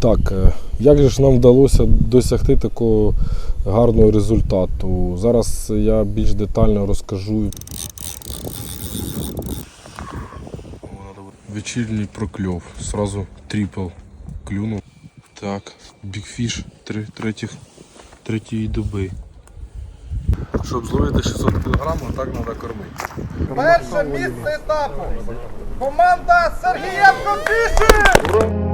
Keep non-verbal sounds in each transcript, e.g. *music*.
Так, е, як же ж нам вдалося досягти такого гарного результату? Зараз я більш детально розкажу. Вечірній прокльов. Сразу трипл клюнув. Так, третіх, третьої доби. Щоб зловити 600 кг, так треба кормити. Перше місце етапу. Команда Сергієнко Фіші!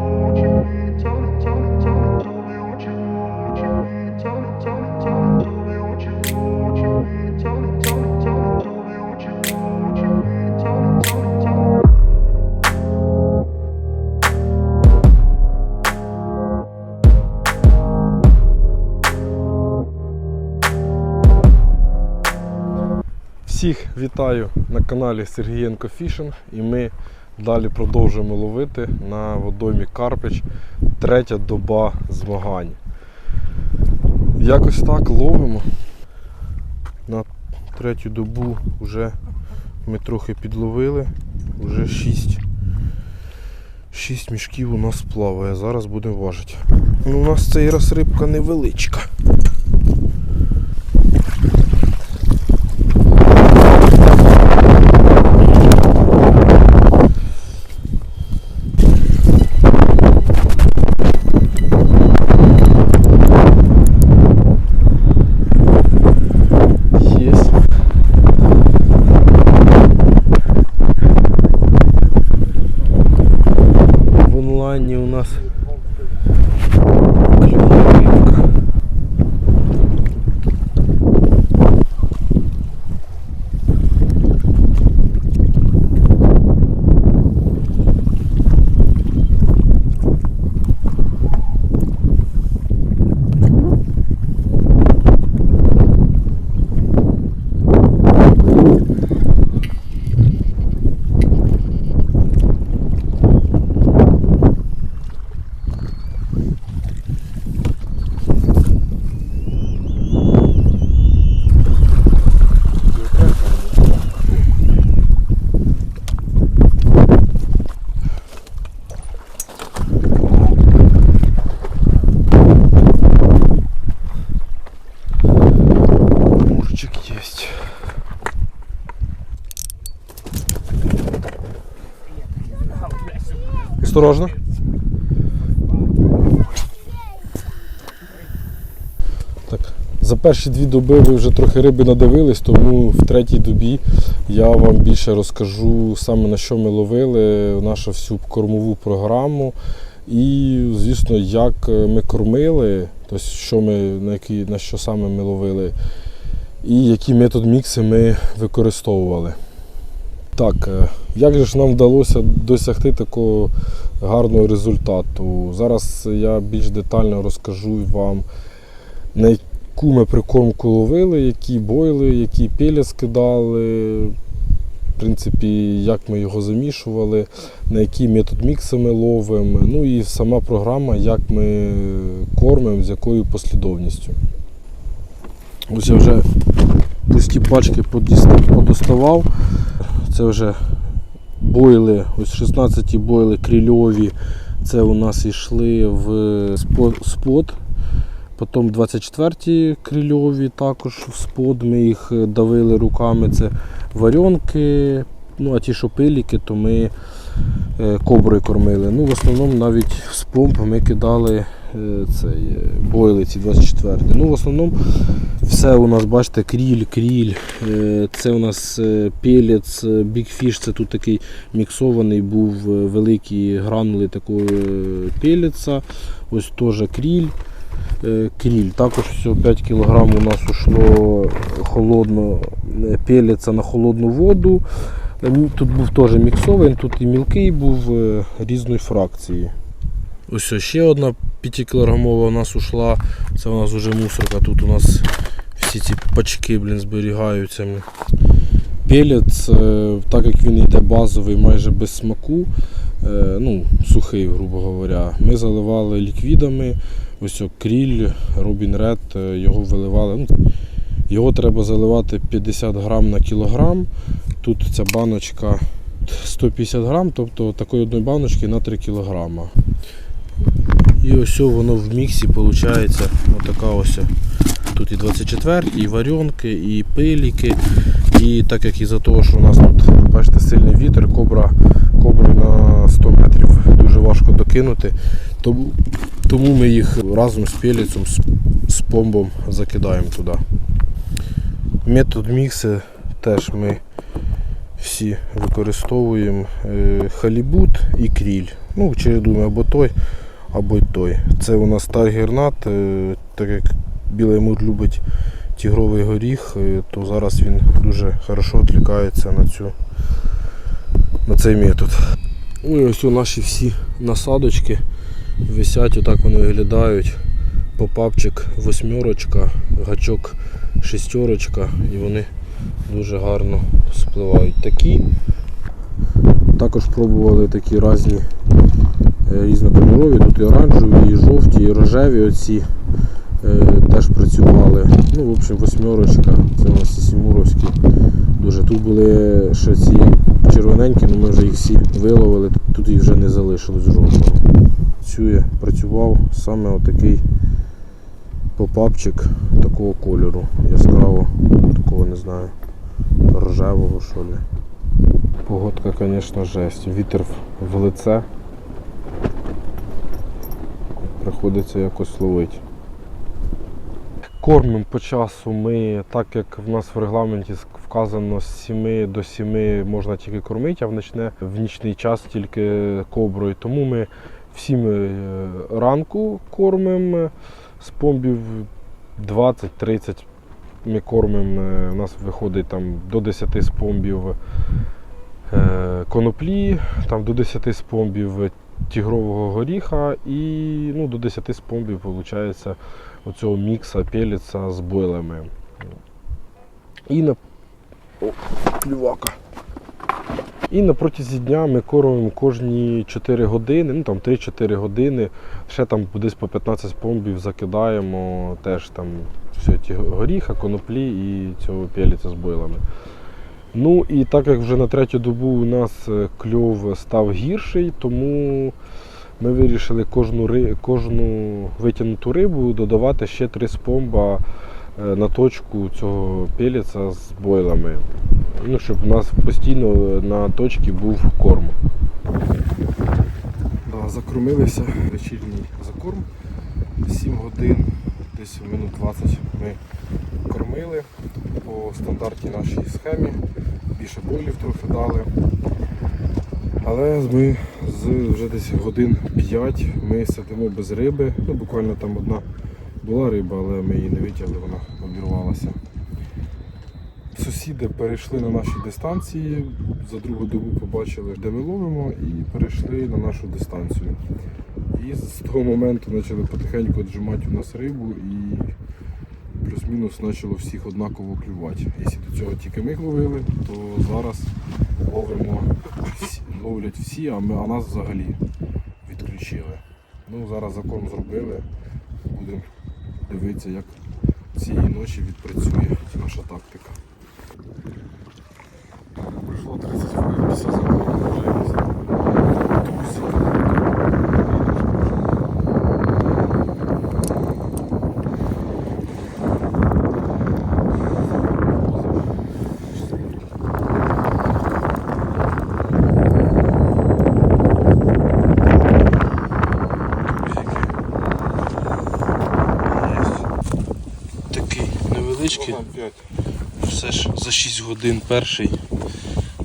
Всіх вітаю на каналі Сергієнко Фішинг і ми далі продовжуємо ловити на водоймі Карпич третя доба змагань. Якось так ловимо. На третю добу вже ми трохи підловили, вже 6, 6 мішків у нас плаває, зараз будемо важити. Ну, у нас цей раз рибка невеличка. Spaß. Осторожно. Так, за перші дві доби ви вже трохи риби надивились, тому в третій добі я вам більше розкажу саме на що ми ловили, нашу всю кормову програму. І, звісно, як е, ми кормили, тобто що ми, на, які, на що саме ми ловили, і який метод мікси ми використовували. Так, е, як же ж нам вдалося досягти такого гарного результату? Зараз я більш детально розкажу вам, на яку ми прикормку ловили, які бойли, які пелі скидали, в принципі, як ми його замішували, на який метод мікси ми ловимо, ну і сама програма, як ми кормимо, з якою послідовністю. Ось я вже пусті пачки подіста- подоставав. Це вже бойли, ось 16 бойли крильові. Це у нас йшли в спо- спот. Потім 24-ті крильові також в спод. Ми їх давили руками. Це варіонки. Ну, а ті, що пиліки, то ми е, коброю кормили. Ну, в основному навіть з помп ми кидали е, цей, е, бойли ці 24. Ну, в основному все у нас, бачите, кріль, кріль. Е, Це у нас е, пелець, бікфіш, це тут такий міксований був е, великі гранули такого е, пелеца. Ось теж кріль. Е, Кріль. Також все 5 кг у нас ушло холодно е, на холодну воду. Е, Тут був теж міксований, тут і мілкий був е, різної фракції. Ось ще одна 5-кілограмова у нас ушла. Це у нас вже мусорка. Тут у нас всі ці пачки блін, зберігаються. Пелець, е, так як він йде базовий, майже без смаку, е, ну, сухий, грубо говоря, ми заливали ліквідами. Ось кріль, Робін Ред, е, його виливали. Ну, його треба заливати 50 грам на кілограм. Тут ця баночка 150 грам, тобто такої одної баночки на 3 кілограма. І ось воно в міксі виходить отака ось. Тут і 24, і варіонки, і пиліки. І так як із-за того, що у нас тут, бачите, сильний вітер, кобра, кобру на 100 метрів дуже важко докинути. Тому, тому ми їх разом з пеліцем, з, з помбом закидаємо туди. Метод мікси теж ми всі використовуємо е, халібут і кріль. Ну, чередуємо або той, або й той. Це у нас таргернат, е, так як білий мур любить тігровий горіх, е, то зараз він дуже хорошо відкликається на, цю, на цей метод. Ну і ось у наші всі насадочки висять, отак вони виглядають. Попапчик восьмерочка, гачок шестерочка і вони дуже гарно спливають. Такі. Також пробували такі різні різнокольорові, тут і оранжеві, і жовті, і рожеві оці е, теж працювали. Ну, в общем, восьмерочка, це у нас сімуровські. Дуже тут були ще ці червоненькі, але ми вже їх всі виловили, тут їх вже не залишилось жодного. Працює, працював саме отакий попапчик такого кольору. Яскраво, такого не знаю, рожевого що ли. Погодка, звісно, жесть. Вітер в лице. Приходиться якось ловити. Кормимо по часу ми, так як в нас в регламенті вказано з 7 до 7 можна тільки кормити, а в, ночне, в нічний час тільки коброю. Тому ми в 7 е, ранку кормимо з помбів 20-30 ми кормимо. е, У нас виходить там до 10 спомбів е, коноплі, там до 10 спомбів тігрового горіха і ну, до 10 спомбів виходить оцього мікса пеліца з бойлами. І на О, клювака. І на протязі дня ми кормимо кожні 4 години, ну там 3-4 години. Ще там десь по 15 спомбів закидаємо теж там все ті горіха, коноплі і цього пеліця з бойлами. Ну і так як вже на третю добу у нас е, кльов став гірший, тому ми вирішили кожну, кожну витягнуту рибу додавати ще три спомба е, на точку цього пеліця з бойлами. Ну, щоб у нас постійно на точці був корм. Да, закормилися вечірній закорм. 7 годин, десь минут 20 ми кормили по стандартній нашій схемі. Більше бойлів трохи дали. Але ми з вже десь годин 5 ми сидимо без риби. Ну, буквально там одна була риба, але ми її не витягли, вона обірвалася. Сусіди перейшли на наші дистанції, за другу добу побачили, де ми ловимо, і перейшли на нашу дистанцію. І з того моменту почали потихеньку віджимати у нас рибу і плюс-мінус почало всіх однаково клювати. Якщо до цього тільки ми ловили, то зараз ловимо ловлять всі, а, ми, а нас взагалі відключили. Ну, зараз закон зробили. Будемо дивитися, як цієї ночі відпрацює наша тактика. Пройшло 30 хвилин після закону вже якісь тусики. Такий невеличкий. Все ж за 6 годин перший.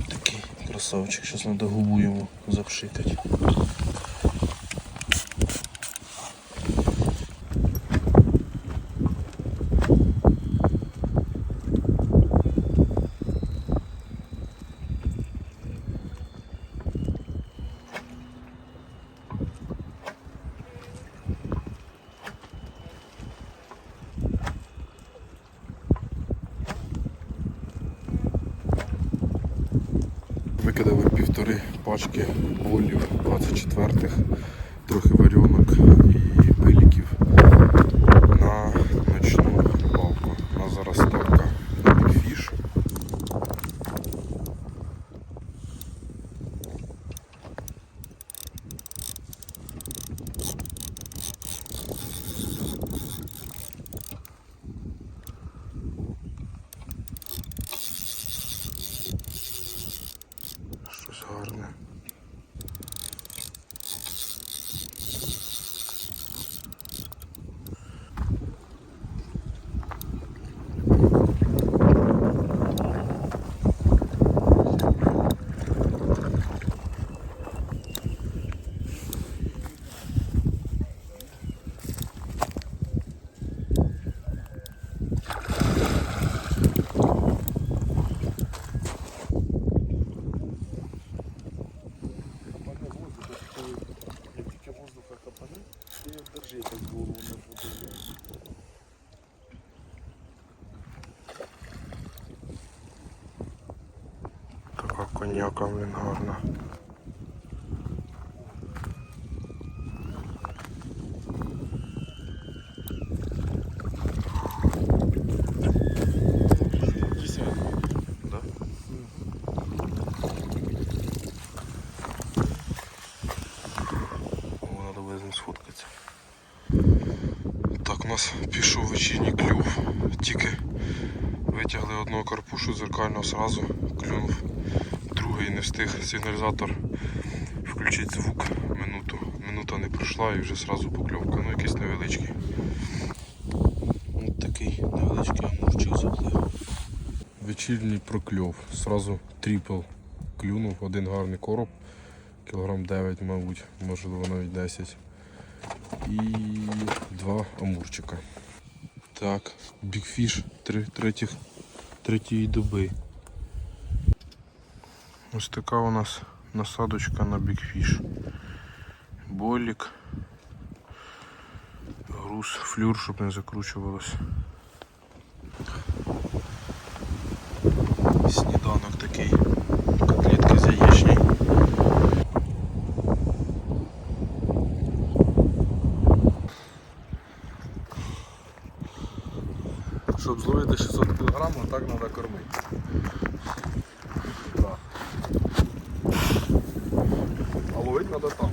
Такий красавчик. Зараз треба губу йому запшикати. Пачки болів 24-х, трохи варіонок і пиліків на ночну рибалку. У нас зараз ставка на бікфіш. жити в голову не буде. Така коняка, блін, гарна. Так, у нас пішов вечірній клюв. Тільки витягли одного карпушу зеркально сразу встиг сигналізатор включити звук минуту. Минута не пройшла і вже сразу покльовка. Ну якийсь невеличкий. Ось такий невеличкий амурчик заплив. Вечірній прокльов. Сразу тріпл клюнув, один гарний короб. Кілограм 9, мабуть, можливо навіть 10. І два амурчика. Так, бікфіш третіх, третьої доби. Ось така у нас насадочка на бікфіш. Болік. Груз, флюр, щоб не закручувалось. Сніданок такий. Котлетки з яєчні. Щоб зловити 600 кг, так треба кормити. Да. А ловити треба там.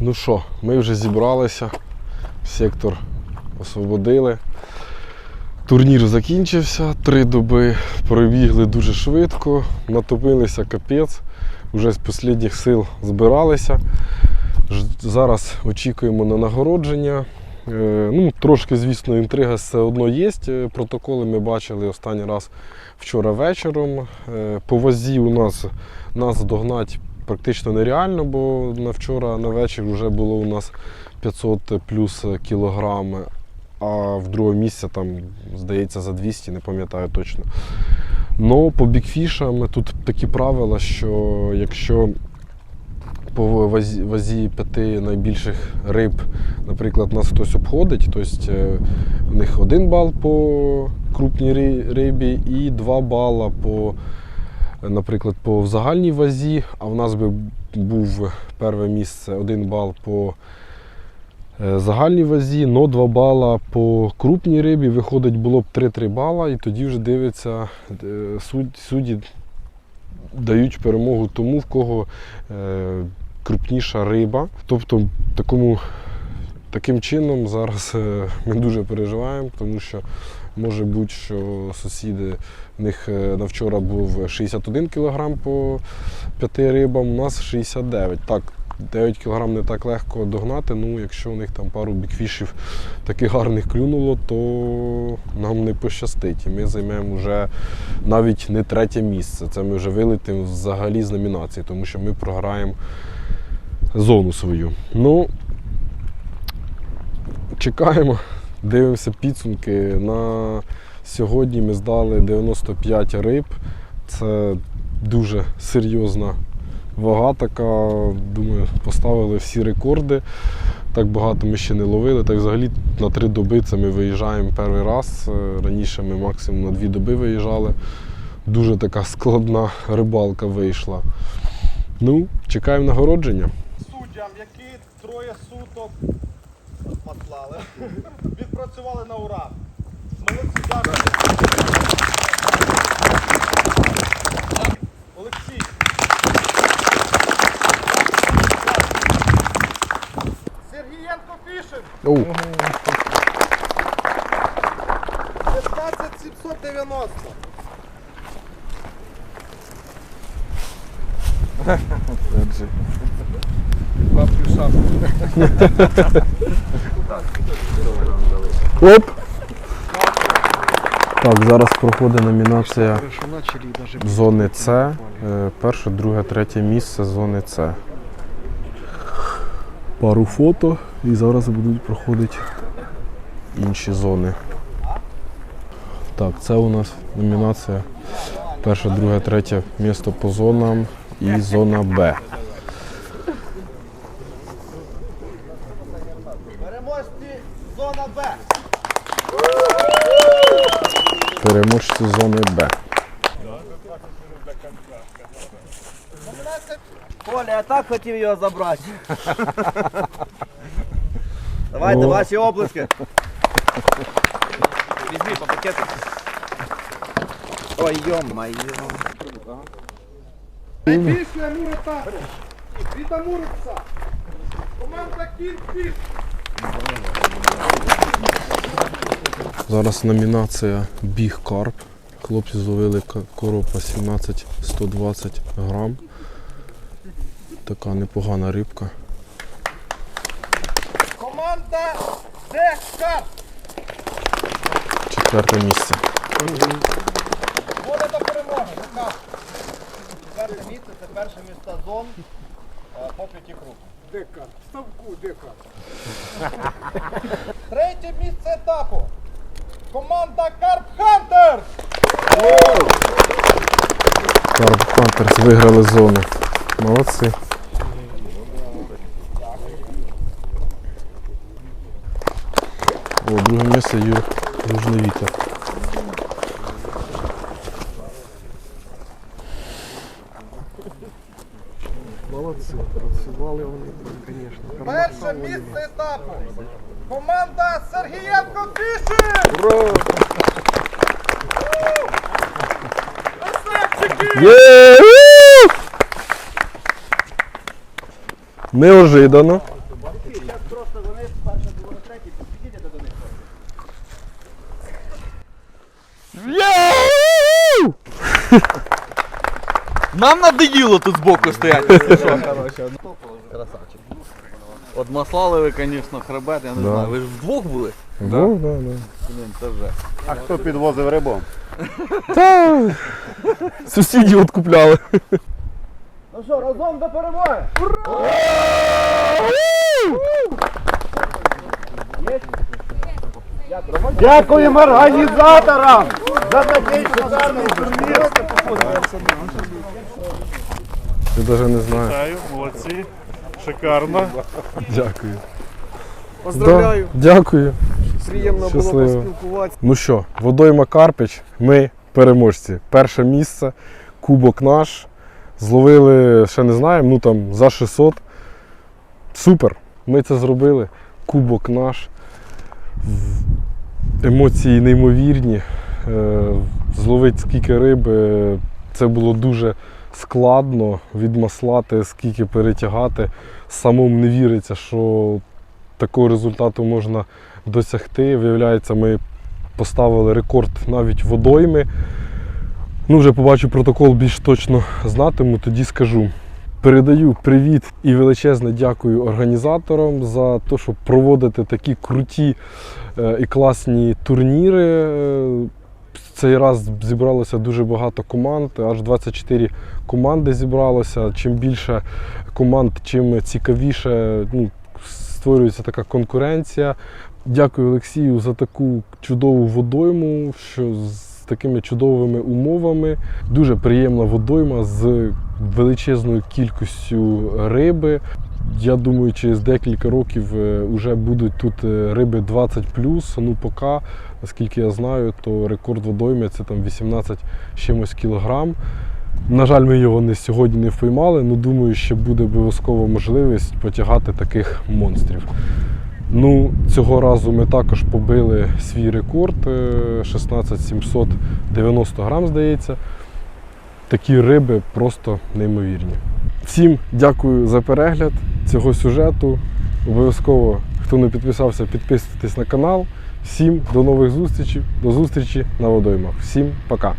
Ну що, ми вже зібралися, сектор освободили. Турнір закінчився, три доби пробігли дуже швидко, натопилися капець, вже з останніх сил збиралися. Зараз очікуємо на нагородження. Е, Ну, трошки, звісно, інтрига все одно є. Е, Протоколи ми бачили останній раз вчора вечором. Е, По вазі у нас нас догнати практично нереально, бо на вчора на вечір вже було у нас 500 плюс кілограм, а в друге місце там, здається, за 200, не пам'ятаю точно. Ну, по бікфішам тут такі правила, що якщо по вазі, вазі п'яти найбільших риб, наприклад, нас хтось обходить, тобто е, в них один бал по крупній рибі і два бала по, наприклад, по загальній вазі, а в нас би був перше місце один бал по е, загальній вазі, но 2 бала по крупній рибі, виходить, було б 3-3 бала, і тоді вже дивиться е, судді дають перемогу тому, в кого крупніша риба. Тобто такому, таким чином зараз е, ми дуже переживаємо, тому що може бути, що сусіди в них навчора на вчора був 61 кг по п'яти рибам, у нас 69. Так, 9 кг не так легко догнати. Ну, якщо у них там пару бікфішів таких гарних клюнуло, то нам не пощастить. І ми займемо вже навіть не третє місце. Це ми вже вилетимо взагалі з номінації, тому що ми програємо зону свою. Ну, чекаємо, дивимося підсумки. На сьогодні ми здали 95 риб. Це дуже серйозна вага така. Думаю, поставили всі рекорди. Так багато ми ще не ловили. Так взагалі на три доби це ми виїжджаємо перший раз. Е, Раніше ми максимум на дві доби виїжджали. Дуже така складна рибалка вийшла. Ну, чекаємо нагородження. Суддям, які троє суток послали, *laughs* відпрацювали на ура. Молодці, дякую. Олексій. Сергієнко Фішин. Оу. 16 790. Два плюса. Оп! Так, зараз проходить номінація зони С. Е, Перше, друге, третє місце зони С. Пару фото і зараз будуть проходити інші зони. Так, це у нас номінація перше, друге, третє місто по зонам і зона Б. Переможці зона Б. Переможці зони Б. Коля, я так хотів його забрати. Давайте О. ваші оплески. Візьми по пакету. Ой, йо-моє. найбільший Амур етапу. Від Амуриця. Команда Кінфіш. Зараз номінація Біг Карп. Хлопці зловили коропа 17 120 грам. Така непогана рибка. Команда Декар. Четверте місце. Воля до перемоги. Декар. Перше місце це перше місце зон е, по п'яті круг. *laughs* Третє місце етапу. Команда Карп Хантер. Карп Хантерс виграли зону. Молодці. О, друге місце Юр Южний вітер. Перше місце етапу. Команда Сергієнко. Красавчики! Є! Неожиданно. Просто вони перше, друге, третє, підійдете до них. Нам надоїло тут збоку стояти. Красавчик. От маслали ви, звісно, хребет, я не Да. знаю. Ви ж вдвох були? Да, да, да. Блін, це вже. А хто підвозив рибу? Та, сусідів відкупляли. Ну що, разом до перемоги! Дякуємо організаторам за такий шикарний турнір. Я навіть не знаю. Вітаю, молодці. Шикарно. Дякую. Поздравляю. Да, дякую. Приємно Щасливо. було поспілкуватися. Ну що, водойма Карпич, ми переможці. Перше місце, кубок наш. Зловили, ще не знаємо, ну там за 600. Супер! Ми це зробили. Кубок наш. В- Емоції неймовірні. Е, Зловити скільки риби. Це було дуже складно відмаслати, скільки перетягати. Самому не віриться, що такого результату можна досягти. Виявляється, ми поставили рекорд навіть водойми. Ну, вже побачу протокол більш точно знатиму, тоді скажу. Передаю привіт і величезне дякую організаторам за те, що проводити такі круті е, і класні турніри. Цей раз зібралося дуже багато команд, аж 24 команди зібралося. Чим більше команд, чим цікавіше ну, створюється така конкуренція. Дякую Олексію за таку чудову водойму, що з такими чудовими умовами. Дуже приємна водойма з величезною кількістю риби. Я думаю, через декілька років вже будуть тут е, риби 20 Ну, поки, наскільки я знаю, то рекорд водойми це там 18 чимось кілограм. На жаль, ми його не сьогодні не впіймали, але думаю, що буде обов'язково можливість потягати таких монстрів. Ну, цього разу ми також побили свій рекорд е, 16 790 грам, здається. Такі риби просто неймовірні. Всім дякую за перегляд цього сюжету. Обов'язково, хто не підписався, підписуйтесь на канал. Всім до нових зустрічей, до зустрічі на водоймах. Всім пока.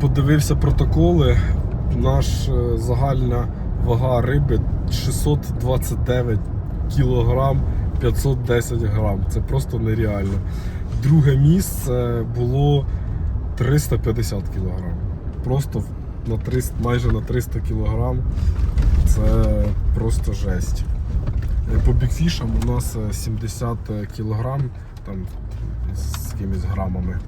Подивився протоколи. Наш е, загальна вага риби 629 кілограм 510 грам. Це просто нереально. Друге місце було 350 кілограм. Просто на 300, майже на 300 кілограм. Це просто жесть. Е, По бікфішам у нас е, 70 кілограм, там з якимись грамами.